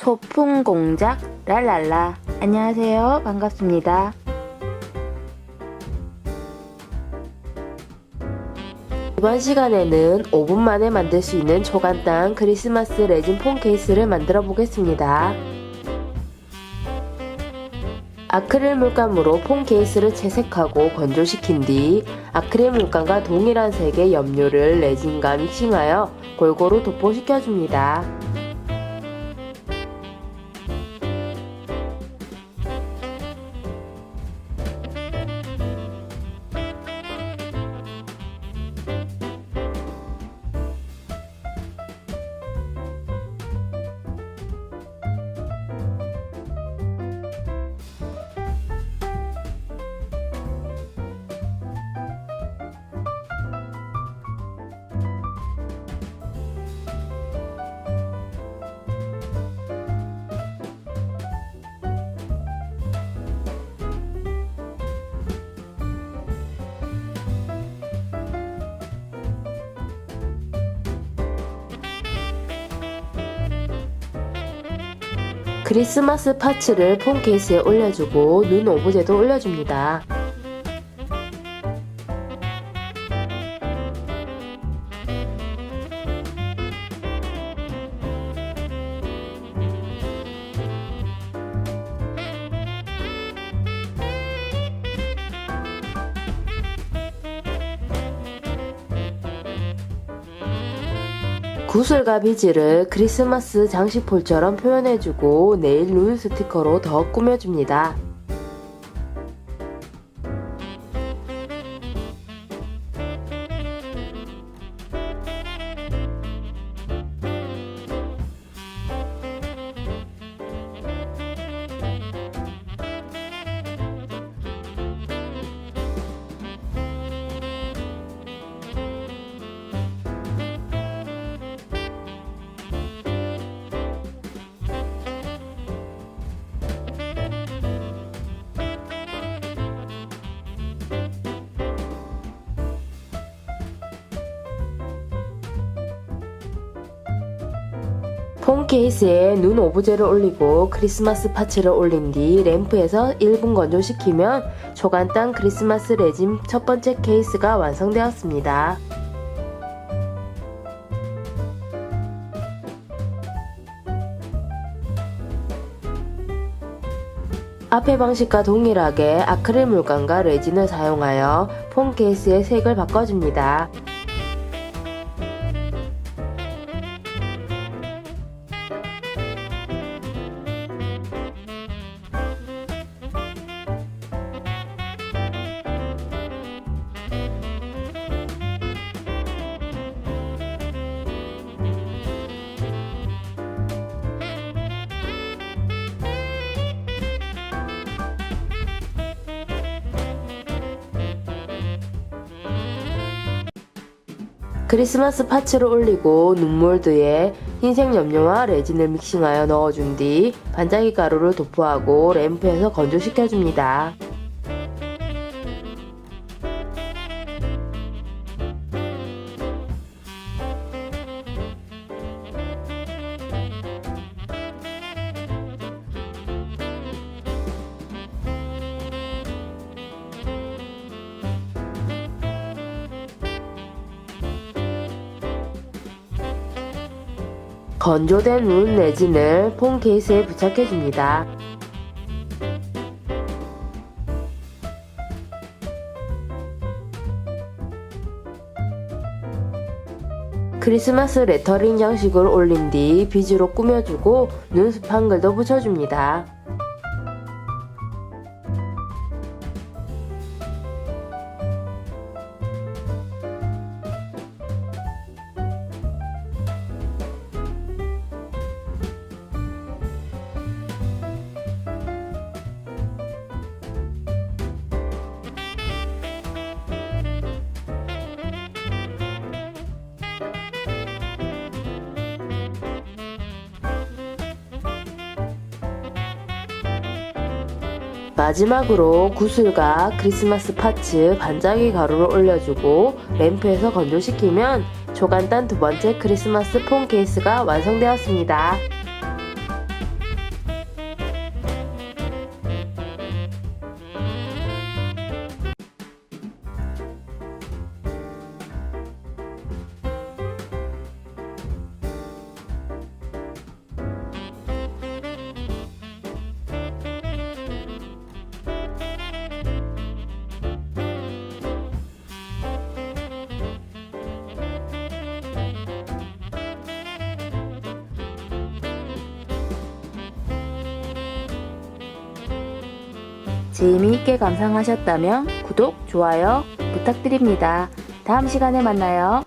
소풍 공작 랄랄라. 안녕하세요. 반갑습니다. 이번 시간에는 5분 만에 만들 수 있는 초간단 크리스마스 레진 폰 케이스를 만들어 보겠습니다. 아크릴 물감으로 폰 케이스를 채색하고 건조시킨 뒤 아크릴 물감과 동일한 색의 염료를 레진과 믹싱하여 골고루 도포시켜줍니다. 크리스마스 파츠를 폰 케이스에 올려주고 눈 오브제도 올려줍니다. 구슬과 비즈를 크리스마스 장식폴처럼 표현해주고 네일 눈 스티커로 더 꾸며줍니다. 폰 케이스에 눈 오브제를 올리고 크리스마스 파츠를 올린 뒤 램프에서 1분 건조시키면 초간단 크리스마스 레진 첫 번째 케이스가 완성되었습니다. 앞의 방식과 동일하게 아크릴 물감과 레진을 사용하여 폰 케이스의 색을 바꿔줍니다. 크리스마스 파츠를 올리고 눈몰드에 흰색 염료와 레진을 믹싱하여 넣어준 뒤 반짝이 가루를 도포하고 램프에서 건조시켜줍니다. 건조된 눈 레진을 폰 케이스에 부착해 줍니다. 크리스마스 레터링 장식을 올린 뒤 비즈로 꾸며주고 눈 스판글도 붙여줍니다. 마지막으로 구슬과 크리스마스 파츠 반짝이 가루를 올려주고 램프에서 건조시키면 초간단 두 번째 크리스마스 폰 케이스가 완성되었습니다. 재미있게 감상하셨다면 구독, 좋아요 부탁드립니다. 다음 시간에 만나요.